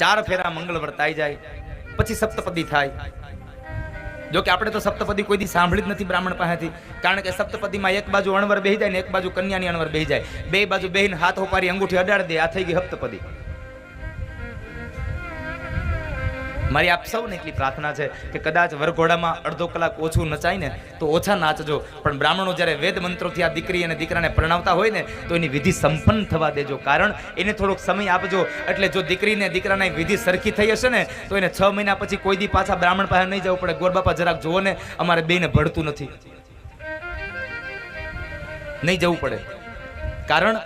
ચાર ફેરા મંગળ વર્તાઈ જાય, પછી સપ્તપદી થાય. જો કે આપણે તો સપ્તપદી કોઈ દી સાંભળી જ નથી બ્રાહ્મણ પાસેથી, કારણ કે સપ્તપદીમાં એક બાજુ અણવર બેહી જાય ને એક બાજુ કન્યાની અણવર બેહી જાય. બે બાજુ બેહીને હાથ ઉપારી અંગૂઠી અડાડી દે, આ થઈ ગઈ સપ્તપદી. મારી આપ સૌને એટલી પ્રાર્થના છે કે કદાચ વરઘોડામાં અડધો કલાક ઓછું નચાય ને તો ઓછા નાચજો. પણ બ્રાહ્મણો જ્યારે વેદ મંત્રોથી આ દીકરી અને દીકરાને પરણાવતા હોય ને, તો એની વિધિ સંપન્ન થવા દેજો. કારણ એને થોડોક સમય આપજો. એટલે જો દીકરીને દીકરાને વિધિ સરખી થઈ હશે ને, તો એને છ મહિના પછી કોઈ દી પાછા બ્રાહ્મણ પાસે નહીં જવું પડે. ગોરબાપા જરાક જુઓ ને, અમારે બેને ભળતું નથી. નહીં જવું પડે. કારણ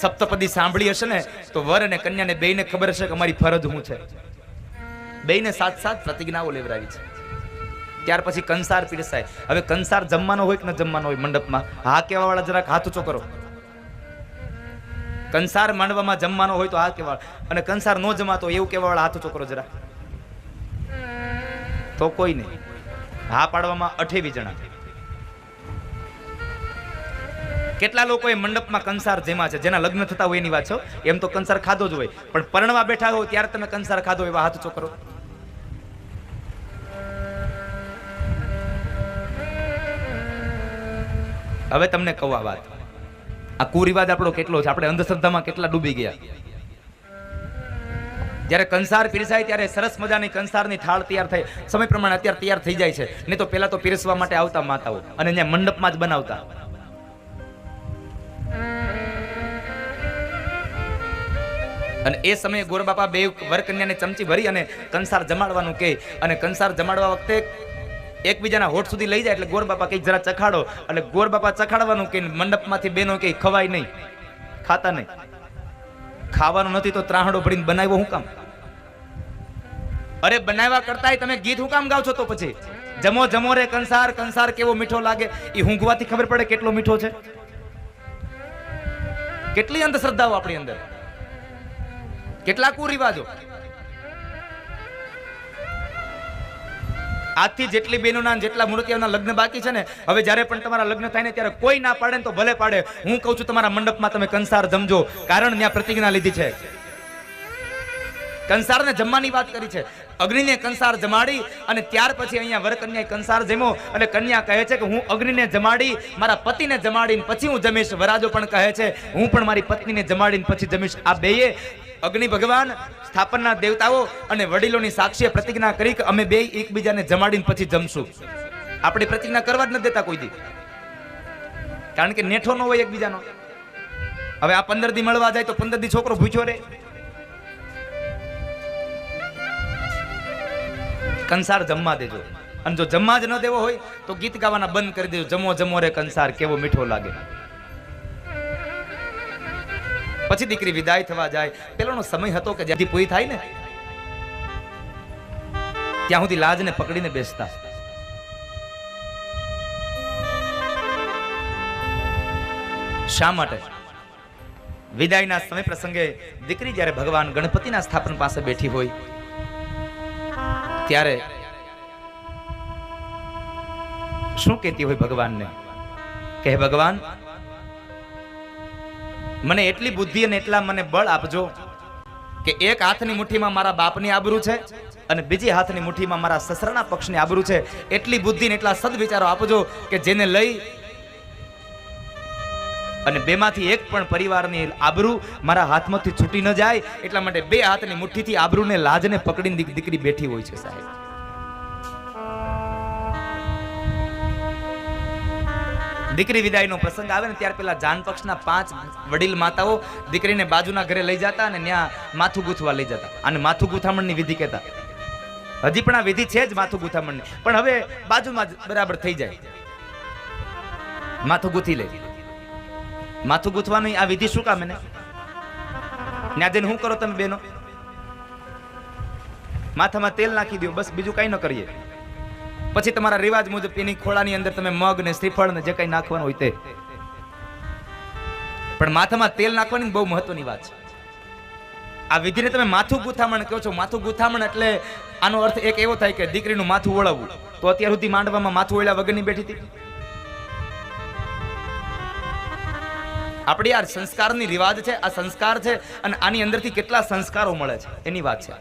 સપ્તપદી સાંભળી હશે ને, તો વર અને કન્યાને બેયને ખબર હશે કે અમારી ફરજ શું છે. બેયને સાત સાત પ્રતિજ્ઞાઓ લેવડાવી છે. ત્યાર પછી કંસાર પીરસાય. હવે કંસાર જમવાનો હોય કે ન જમવાનો હોય મંડપમાં? હા કહેવા વાળા જરાક હાથ ઊંચો કરો. કંસાર માંડવામાં જમવાનો હોય તો હા કહેવા અને કંસાર નો જમાતો એવું કહેવા વાળા હાથ ઊંચો કરો જરા તો કોઈ નહીં. હા પાડવામાં અઠેવી જણા. કેટલા લોકોએ મંડપમાં કંસાર જેમાં છે? જેના લગ્ન થતા હોય એની વાત છો એમ તો કંસાર ખાધો જ હોય. પણ પરણવા બેઠા હોય ત્યારે તમે કંસાર ખાધો એવા હાથ ઊંચો કરો હવે તમને કહું આ વાત. આ કુરિવાજ આપણો કેટલો છે? આપણે અંધશ્રદ્ધામાં કેટલા ડૂબી ગયા? જ્યારે કંસાર પીરસાય ત્યારે સરસ મજાની કંસારની થાળ તૈયાર થાય. સમય પ્રમાણે અત્યારે તૈયાર થઈ જાય છે. નહીં તો પહેલા તો પીરસવા માટે આવતા માતાઓ. અને અહીંયા મંડપમાં જ બનાવતા. અને એ સમયે ગોરબાપા બે વરકન્યાને ચમચી ભરી અને કંસાર જમાડવાનું કહે. અને કંસાર જમાડવા વખતે એકબીજાના હોઠ સુધી લઈ જાય એટલે ગોરબાપા કંઈક જરા ચખાડો. એટલે ગોરબાપા ચખાડવાનું કે મંડપમાંથી બેનો કંઈ ખવાય નહીં, ખાતા નહીં. ખાવાનું નથી તો ત્રાહડો ભરીને બનાવ્યો હું કામ? અરે બનાવ્યા કરતાંય તમે ગીત હું કામ ગાવ છો તો પછી? જમો જમો રે કંસાર કંસાર કેવો મીઠો લાગે? એ હુંઘવાથી ખબર પડે કેટલો મીઠો છે? કેટલી અંધશ્રદ્ધાઓ આપણી અંદર? કેટલા કુરિવાજો? આજથી જેટલી બહેનોના જેટલા મૂર્તિઓના લગ્ન બાકી છે ને, હવે જ્યારે પણ તમારા લગ્ન થાય ને ત્યારે કોઈ ના પાડે ને તો ભલે પાડે. હું કહું છું તમારા મંડપમાં તમે કંસાર જમજો, કારણ ત્યાં પ્રતિજ્ઞા લીધી છે. કંસારને જમવાની વાત કરી છે. અગ્નિને કંસાર જમાડી અને ત્યાર પછી અહીંયા વરકન્યાએ કંસાર જમ્યો. અને કન્યા કહે છે કે, હું અગ્નિને જમાડી, મારા પતિને જમાડીને પછી હું જમીશ. વરાજો પણ કહે છે, હું પણ મારી પત્નીને જમાડીને પછી જમીશ. આ બેયે અગ્નિ ભગવાન, સ્થાપનના દેવતાઓ અને વડીલોની સાક્ષીએ પ્રતિજ્ઞા કરી કે, અમે બે એકબીજાને જમાડીને પછી જમશું. આપણે પ્રતિજ્ઞા કરવા જ નથી દેતા કોઈ દી. કારણ કે નેઠો ન હોય એકબીજાનો. હવે આ પંદર દી મળવા જાય તો પંદર દી છોકરો ભૂખ્યો રહે. કંસાર જમવા દેજો. અને જો જમવા જ ન દેવો હોય, તો ગીત ગાવાના બંધ કરી દેજો. જમો જમો રે કંસાર, કેવો મીઠો લાગે. પછી દીકરી વિદાય થવા જાય. પેલાનો સમય હતો કે જ્યાંથી પૂરી થાય ને, ત્યાં સુધી લાજને પકડીને બેસતા. શા માટે? વિદાયના સમય પ્રસંગે દીકરી જ્યારે ભગવાન ગણપતિના સ્થાપન પાસે બેઠી હોય ત્યારે શું કહેતી હોય ભગવાનને? કે ભગવાન, મને એટલી બુદ્ધિ અને એટલા મને બળ આપજો કે એક હાથની મુઠ્ઠીમાં મારા બાપની આબરૂ છે અને બીજી હાથની મુઠ્ઠીમાં મારા સસરાના પક્ષની આબરૂ છે. એટલી બુદ્ધિ ને એટલા સદવિચારો આપજો કે જેને લઈ અને બેમાંથી એક પણ પરિવારની આબરૂ મારા હાથમાંથી છૂટી ન જાય, એટલા માટે બે હાથની મુઠ્ઠીથી આબરૂને લાજને પકડીને દીકરી બેઠી હોય છે સાહેબ. દીકરી વિદાયનો પ્રસંગ આવે ને ત્યાર પેલા જાન પક્ષના પાંચ વડીલ માતાઓ દીકરીને બાજુના ઘરે લઈ જતા અને ત્યાં માથું ગૂંથવા લઈ જતા. અને માથું ગૂંથામણની વિધિ કહેતા. હજી પણ આ વિધિ છે જ માથું ગૂંથામણની. પણ હવે બાજુમાં જ બરાબર થઈ જાય. માથું ગૂંથી લે. માથું ગૂંથવાની આ વિધિ શું કામ એને? ત્યાં શું કરો તમે બેનો? માથામાં તેલ નાખી દો, બસ બીજું કઈ ન કરીએ. પછી તમારા રિવાજ મુજબ એની ખોળાની અંદર તમે મગ ને શ્રીફળ ને જે કઈ નાખવાનું હોય તે. પણ માથામાં તેલ નાખવાની બહુ મહત્વની વાત છે. આ વિધિને તમે માથું ગુથામણ કહો છો. માથું ગુથામણ એટલે આનો અર્થ એક એવો થાય કે દીકરીનું માથું ઓળવવું. તો અત્યાર સુધી માંડવામાં માથું ઓળ્યા વગરની બેઠી હતી. આપણી આ સંસ્કારની રિવાજ છે, આ સંસ્કાર છે અને આની અંદરથી કેટલા સંસ્કારો મળે છે, એની વાત છે.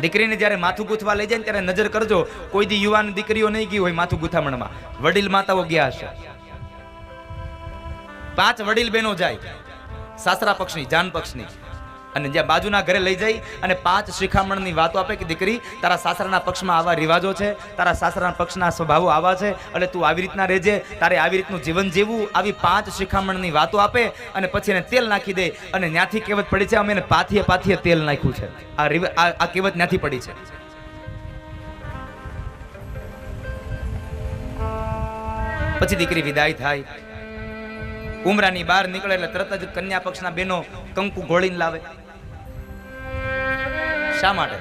દીકરીને જ્યારે માથું ગૂંથવા લઈ જાય ત્યારે નજર કરજો, કોઈ દી યુવાન દીકરીઓ નહીં ગઈ હોય માથું ગૂંથામણમાં. વડીલ માતાઓ ગયા હશે. પાંચ વડીલ બહેનો જાય. સાસરા પક્ષની, જાન પક્ષની. અને જ્યાં બાજુના ઘરે લઈ જઈ અને પાંચ શિખામણની વાતો આપે કે દીકરી, તારા સાસરાના પક્ષમાં આવા રિવાજો છે, તારા સાસરાના પક્ષના સ્વભાવો આવા છે, એટલે તું આવી રીતના રહેજે, તારે આવી રીતનું જીવન જીવવું, આવી પાંચ શિખામણની વાતો આપે અને પછી એને તેલ નાખી દે અને ત્યાંથી કહેવત પડી છે, અમે એને પાથીએ પાથીએ તેલ નાખ્યું છે. આ આ કહેવત ત્યાંથી પડી છે. પછી દીકરી વિદાય થાય. ઉમરાની બહાર નીકળે એટલે તરત જ કન્યા પક્ષના બેનો કંકુ ગોળીને લાવે. શા માટે?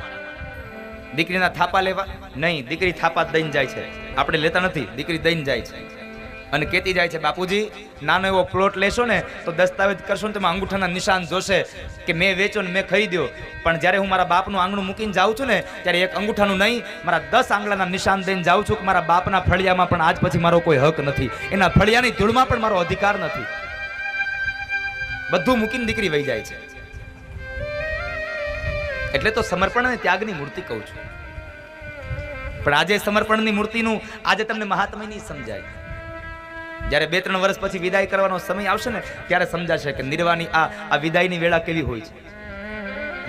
દીકરીના થાપા લેવા? નહીં, દીકરી થાપા દઈને જાય છે. આપણે લેતા નથી, દીકરી દઈને જાય છે. અને કહેતી જાય છે, બાપુજી, નાનો એવો પ્લોટ લેશો ને, તો દસ્તાવેજ કરશો ને તમે અંગૂઠાના નિશાન જોશે કે મેં વેચ્યો ને મેં ખરીદ્યો. પણ જ્યારે હું મારા બાપનું આંગણું મૂકીને જાઉં છું ને, ત્યારે એક અંગૂઠાનું નહીં, મારા દસ આંગળાના નિશાન દઈને જાઉં છું કે મારા બાપના ફળિયામાં પણ આજ પછી મારો કોઈ હક નથી. એના ફળિયાની ધૂળમાં પણ મારો અધિકાર નથી. બધું મૂકીને દીકરી વહી જાય છે. એટલે તો સમર્પણ અને ત્યાગની મૂર્તિ કહું છું. પણ આજે સમર્પણની મૂર્તિનું આજે તમને મહાત્મય નહીં સમજાય. જ્યારે બે ત્રણ વર્ષ પછી વિદાય કરવાનો સમય આવશે ને, ત્યારે સમજાશે કે નિર્વાની આ આ વિદાયની વેળા કેવી હોય છે.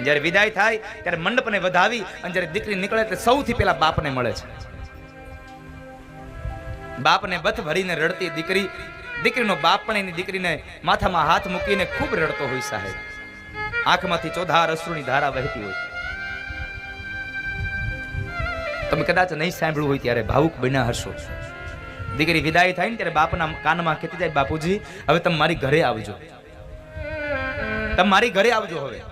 જ્યારે વિદાય થાય, ત્યારે મંડપને વધાવી અને જ્યારે દીકરી નીકળે એટલે સૌથી પહેલા બાપને મળે છે. બાપને બથ ભરીને રડતી દીકરી, દીકરીનો બાપ પણ એની દીકરીને માથામાં હાથ મૂકીને ખૂબ રડતો હોય સાહેબ. આંખમાંથી ચોધાર અશ્રુની ધારા વહેતી હોય. તમે કદાચ નહીં સાંભળ્યું હોય ત્યારે ભાવુક બન્યા હશો. દીકરી વિદાય થાય ને ત્યારે બાપના કાનમાં કહેતી જાય, બાપુજી, હવે તમે મારી ઘરે આવજો. તમે મારી ઘરે આવજો હવે.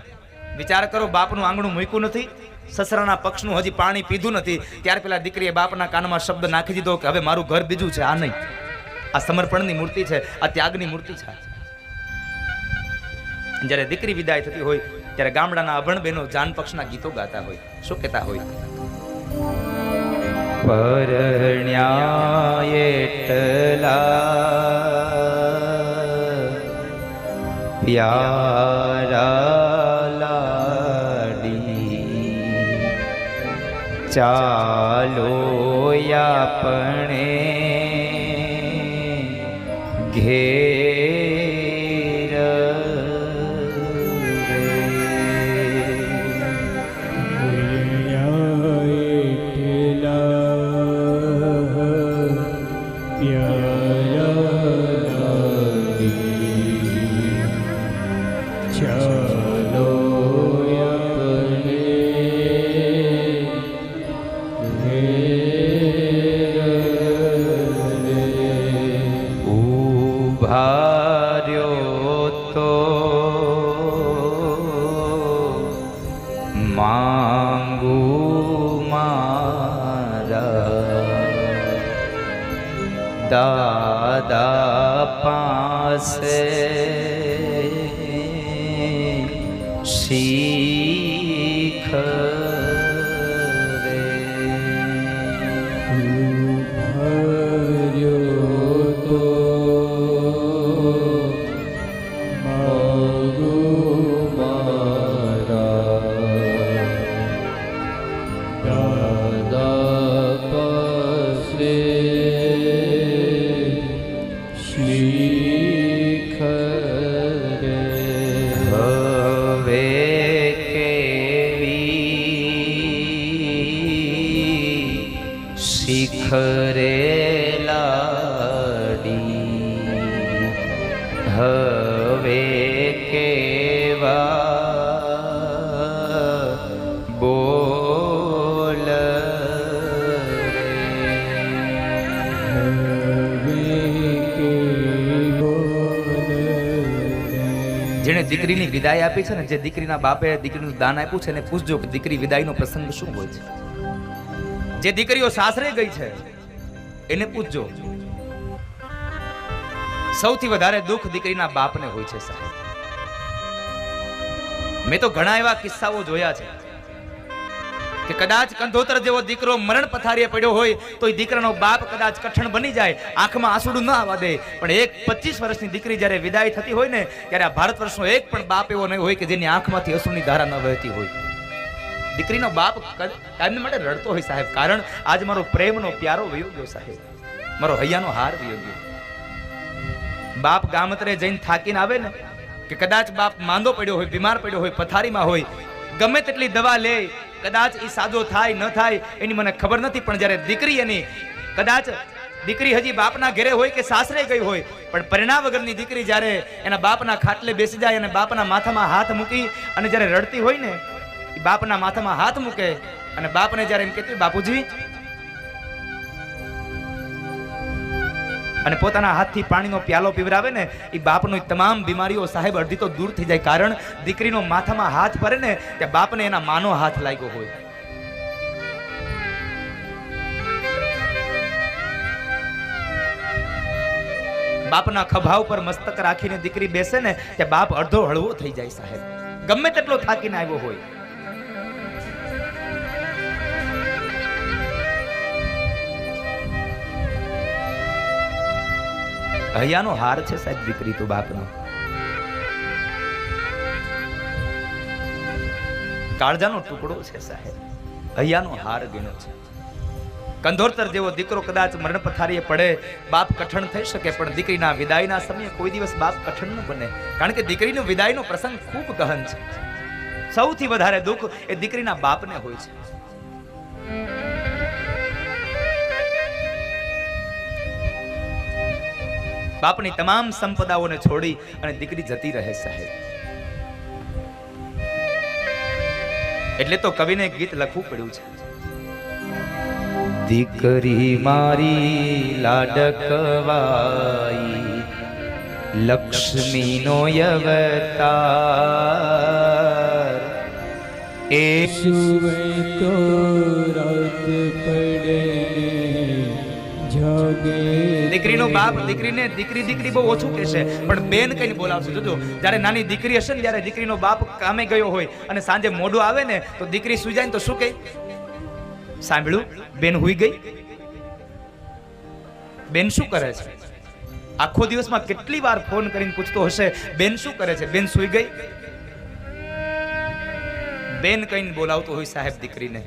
વિચાર કરો, બાપનું આંગણું મૂક્યું નથી. સસરાના પક્ષનું હજી પાણી પીધું નથી. ત્યાર પેલા દીકરીએ બાપના કાનમાં શબ્દ નાખી દીધો કે હવે મારું ઘર બીજું છે, આ નહીં. આ સમર્પણની મૂર્તિ છે, આ ત્યાગની મૂર્તિ છે. જ્યારે દીકરી વિદાય થતી હોય, ત્યારે ગામડાના અભણ બહેનો જાન પક્ષના ગીતો ગાતા હોય, શું કહેતા હોય? પરણ્યા પ્યારા લાડી ચાલો આપણે ઘેર પાસે દીકરીની વિદાય આપી છે ને, જે દીકરીના બાપે દીકરીનું દાન આપ્યું છે ને, પૂછજો કે દીકરી વિદાયનો પ્રસંગ શું હોય છે. જે દીકરીઓ સાસરે ગઈ છે, એને પૂછજો. સૌથી વધારે દુઃખ દીકરીના બાપને હોય છે સાહેબ. મેં તો ઘણા એવા કિસ્સાઓ જોયા છે. કે કદાચ કંધોતર જેવો દીકરો મરણ પથારીએ પડ્યો હોય તો એ દીકરાનો બાપ કદાચ કઠણ બની જાય, આંખમાં આંસુડું ન આવવા દે. પણ એક પચીસ વર્ષની દીકરી જ્યારે વિદાય થતી હોય ને, ત્યારે આ ભારત વર્ષનો એક પણ બાપ એવો નહીં હોય કે જેની આંખમાંથી અસુની ધારા ન વહેતી હોય. દીકરીનો બાપ ક- માટે રડતો હોય સાહેબ, કારણ આજ મારો પ્રેમનો પ્યારો વયો સાહેબ. મારો હૈયાનો હાર વયો ગયો. બાપ ગામતરે જઈને થાકીને આવે ને, કે કદાચ બાપ માંદો પડ્યો હોય, બીમાર પડ્યો હોય, પથારીમાં હોય, ગમે તેટલી દવા લે કદાચ એ સાજો થાય, ન થાય, એની મને ખબર નથી, પણ જ્યારે દીકરી એની કદાચ દીકરી હજી બાપના ઘરે હોય કે સાસરે ગઈ હોય, પણ પરિણામ વગરની દીકરી જ્યારે એના બાપના ખાટલે બેસી જાય અને બાપના માથામાં હાથ મૂકી અને જ્યારે રડતી હોય ને એ બાપના માથામાં હાથ મૂકે અને બાપને જ્યારે એમ કહેતી બાપુજી અને પોતાના હાથથી પાણીનો પ્યાલો પીવરાવે ને એ બાપની તમામ બીમારીઓ સાહેબ અડધી તો દૂર થઈ જાય. કારણ દીકરીનો માથામાં હાથ પડે ને, ત્યાં બાપને એના માનો હાથ લાગ્યો હોય. બાપના ખભા ઉપર મસ્તક રાખીને દીકરી બેસે ને, ત્યાં બાપ અડધો હળવો થઈ જાય સાહેબ. ગમે તેટલો થાકીને આવ્યો હોય. હૈયાનો હાર છે સાહેબ દીકરી તો બાપનો. કાળજાનો ટુકડો છે સાહેબ. હૈયાનો હાર ગણ્યો છે. કંધોરતર જેવો દીકરો કદાચ મરણ પથારીએ પડે, બાપ કઠણ થઈ શકે, પણ દીકરીના વિદાયના સમયે કોઈ દિવસ બાપ કઠણ ન બને. કારણ કે દીકરીનો વિદાયનો પ્રસંગ ખૂબ ગહન છે. સૌથી વધારે દુઃખ એ દીકરીના બાપને હોય છે. બાપની તમામ સંપદાઓને છોડી અને દીકરી જતી રહે સાહેબ. એટલે તો કવિને ગીત લખવું પડ્યું છે. દીકરી મારી લાડકવાઈ લક્ષ્મીનો અવતાર. એ સુવે તો રાત પડે, જાગે દીકરીનો બાપ દીકરીને દીકરી દીકરી બહુ ઓછું કહેશે પણ બેન કઈને બોલાવશે. જોજો, જ્યારે નાની દીકરી હશે ને, ત્યારે દીકરીનો બાપ કામે ગયો હોય અને સાંજે મોઢું આવે ને, તો દીકરી સુઈ જાય ને, તો શું કહે? સાંભળ્યું? બેન હુઈ ગઈ? બેન શું કરે છે? આખો દિવસમાં કેટલી વાર ફોન કરીને પૂછતો હશે, બેન શું કરે છે? બેન સુઈ ગઈ? બેન કઈને બોલાવતો હોય સાહેબ દીકરીને.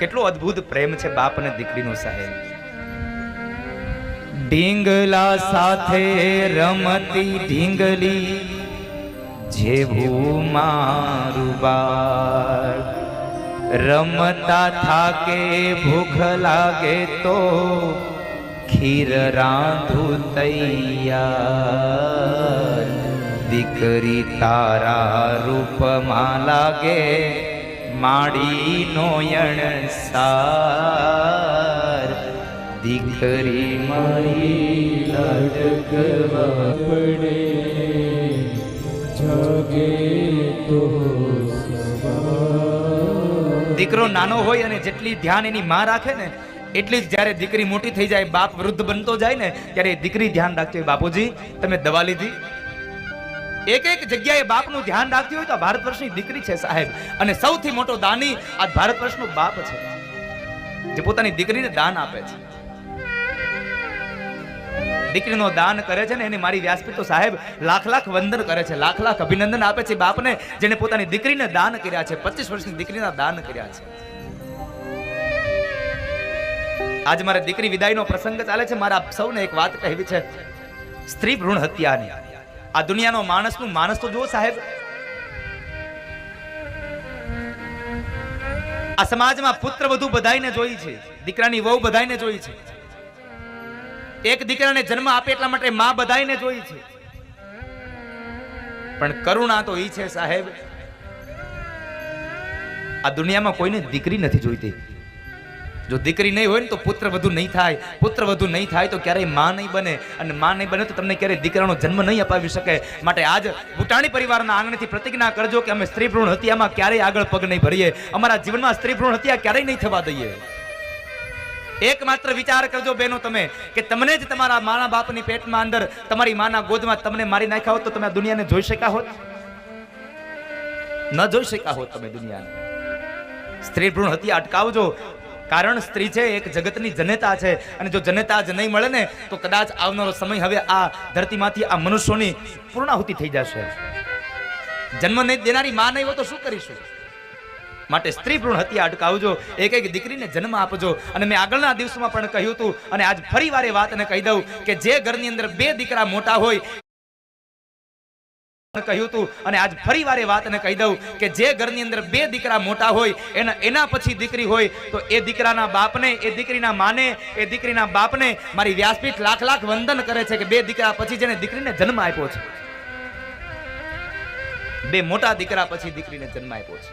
કેટલો અદ્ભુત પ્રેમ છે બાપ અને દીકરીનો સાહેબ. ઢીંગલા સાથે રમતી ઢીંગલી જેવું મારું બાળ. રમતા થાકે ભૂખ લાગે તો ખીર રાંધું તૈયાર. દીકરી તારા રૂપમાં લાગે માડી નોયણ સાર. દીકરી મારી લાડકવા પડે. જગે તો દીકરો નાનો હોય અને જેટલી ધ્યાન એની માં રાખે ને, એટલી જ જ્યારે દીકરી મોટી થઈ જાય, બાપ વૃદ્ધ બનતો જાય ને, ત્યારે દીકરી ધ્યાન હોય બાપુજી, તમે દવા લીધી? એક એક જગ્યાએ બાપનું ધ્યાન રાખતી હોય તો ભારત વર્ષની દીકરી છે સાહેબ. અને સૌથી મોટો દાની આ ભારત વર્ષનો બાપ છે. જે પોતાની દીકરીને દાન આપે છે. દીકરીનો દાન કરે છે ને એને મારી વ્યાસપીઠ તો સાહેબ લાખ લાખ વંદન કરે છે. લાખ લાખ અભિનંદન આપે છે બાપને જેને પોતાની દીકરીને દાન કર્યા છે. પચીસ વર્ષની દીકરીના દાન કર્યા છે. આજ મારે દીકરી વિદાયનો પ્રસંગ ચાલે છે. મારા સૌને એક વાત કહેવી છે. સ્ત્રી ભ્રૂણ હત્યાની. આ દુનિયાનો માણસનું માણસ તો જુઓ સાહેબ. આ સમાજમાં પુત્ર વધુ બધાઈને જોઈ છે, દીકરાની વહુ બધાઈને જોઈ છે. એક દીકરાને જન્મ આપે એટલા માટે માં બધાઈને જોઈ છે. પણ કરુણા તો ઈ છે સાહેબ. આ દુનિયામાં કોઈને દીકરી નથી જોઈતી. જો દીકરી નહીં હોય ને તો પુત્ર વધુ નહીં થાય. પુત્ર વધુ નહીં થાય તો ક્યારેયમાં નહીં બને. અને માં નહીં બને તો તમને ક્યારેય દીકરાનો જન્મ નહીં અપાવી શકે. માટે આજ ભૂટાણી પરિવારના આંગણેથી પ્રતિજ્ઞા કરજો કે અમે સ્ત્રી ભ્રૂણ હત્યામાં ક્યારેય આગળ પગ નહીં ભરીએ. અમારા જીવનમાં સ્ત્રી ભ્રૂણ હત્યા ક્યારેય નહીં થવા દઈએ. એકમાત્ર વિચાર કરજો બેનો તમે, કે તમને જ તમારા માના બાપની પેટમાં અંદર, તમારી માના ગોદમાં તમને મારી નાખ્યા હોત તો તમે દુનિયાને જોઈ શક્યા હોત? ન જોઈ શક્યા હોત તમે દુનિયાને. સ્ત્રી ભ્રૂણ હત્યા અટકાવજો. કારણ સ્ત્રી છે, એક જગતની જનેતા છે. અને જો જનેતા જ નહીં મળે ને, તો કદાચ આવનારો સમય હવે આ ધરતીમાંથી આ મનુષ્યોની પૂર્ણાહુતિ થઈ જશે. જન્મ નહીં દેનારી માં નહીં હોય તો શું કરીશું? માટે સ્ત્રી ભ્રૂણ હત્યા અટકાવજો. એક એક દીકરીને જન્મ આપજો. અને મેં આગળના દિવસમાં પણ કહ્યું હતું, અને આજ ફરી વાર વાતને કહી દઉં, કે જે ઘરની અંદર બે દીકરા મોટા હોય કહ્યું વાતને કહી દઉં કે જે ઘરની અંદર બે દીકરા મોટા હોય, એના એના પછી દીકરી હોય, તો એ દીકરાના બાપને, એ દીકરીના માને, એ મારી વ્યાસપીઠ લાખ વંદન કરે છે કે બે દીકરા પછી જેને દીકરીને જન્મ આપ્યો છે. બે મોટા દીકરા પછી દીકરીને જન્મ આપ્યો છે.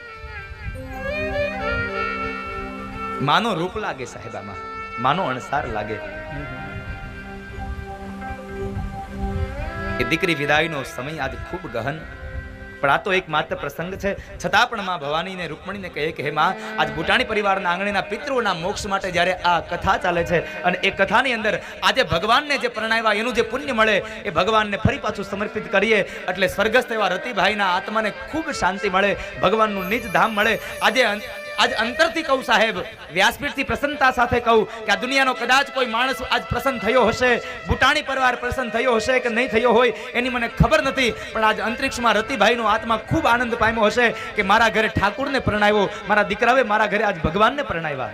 માનો રૂપ લાગે સાહેબામાં માનો અણસાર લાગે. એ દીકરી વિદાયનો સમય આજ ખૂબ ગહન. પણ આ તો એક પ્રસંગ છે. છતાં પણ માં ભવાનીને રૂકમણીને કહે કે, હે માં, આજ ભૂટાણી પરિવારના આંગણીના પિતૃઓના મોક્ષ માટે જ્યારે આ કથા ચાલે છે અને એ કથાની અંદર આજે ભગવાનને જે પરણાવ્યા, એનું જે પુણ્ય મળે, એ ભગવાનને ફરી પાછું સમર્પિત કરીએ. એટલે સ્વર્ગસ્થ એવા રતિભાઈના આત્માને ખૂબ શાંતિ મળે, ભગવાનનું નિજ ધામ મળે. આજે આજ અંતરથી કહું સાહેબ, વ્યાસપીઠથી પ્રસન્નતા સાથે કહું કે આ દુનિયાનો કદાચ કોઈ માણસ આજ પ્રસન્ન થયો હશે ભૂટાણી પરિવાર પ્રસન્ન થયો હશે કે નહીં થયો હોય એની મને ખબર નથી, પણ આજ અંતરિક્ષમાં રતિભાઈનો આત્મા ખૂબ આનંદ પામ્યો હશે કે મારા ઘરે ઠાકુરને પરણાવ્યો, મારા દીકરાએ મારા ઘરે આજ ભગવાનને પરણાવ્યા.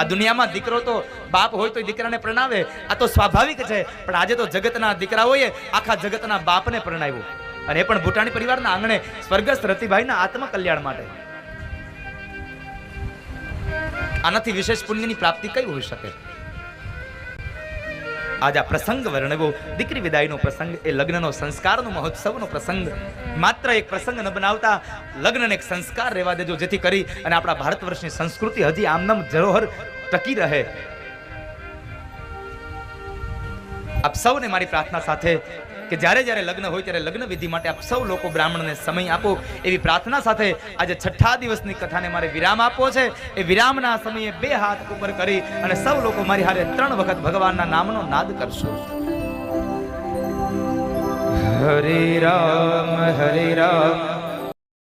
આ દુનિયામાં દીકરો તો બાપ હોય તો દીકરાને પ્રણાવે, આ તો સ્વાભાવિક છે, પણ આજે તો જગતના દીકરાઓએ આખા જગતના બાપને પરણાવ્યો. અને એ પણ ભૂટાણી પરિવારના આંગણે સ્વર્ગસ્થ રતિભાઈના આત્મકલ્યાણ માટે. આનાથી વિશેષ પુણ્યની પ્રાપ્તિ કઈ હોઈ શકે? આજ આ પ્રસંગ વર્ણવો. દીકરી વિદાયનો પ્રસંગ, એ લગ્નનો સંસ્કારનો મહોત્સવનો પ્રસંગ. માત્ર એક પ્રસંગ ન બનાવતા, લગ્નને એક સંસ્કાર રહેવા દેજો, જેથી કરી અને આપણા ભારત વર્ષની સંસ્કૃતિ હજી આમનામ જરોહર ટકી રહે. આપ સૌને મારી પ્રાર્થના સાથે કે જ્યારે જ્યારે લગ્ન હોય ત્યારે લગ્ન વિધિ માટે આપ સૌ લોકો બ્રાહ્મણને સમય આપો એવી પ્રાર્થના સાથે આજે છઠ્ઠા દિવસની કથાને મારે વિરામ આપવો છે. એ વિરામના સમયે બે હાથ ઉપર કરી અને સૌ લોકો મારી હારે ત્રણ વખત ભગવાનના નામનો નાદ કરશો. હરે રામ હરે રામ.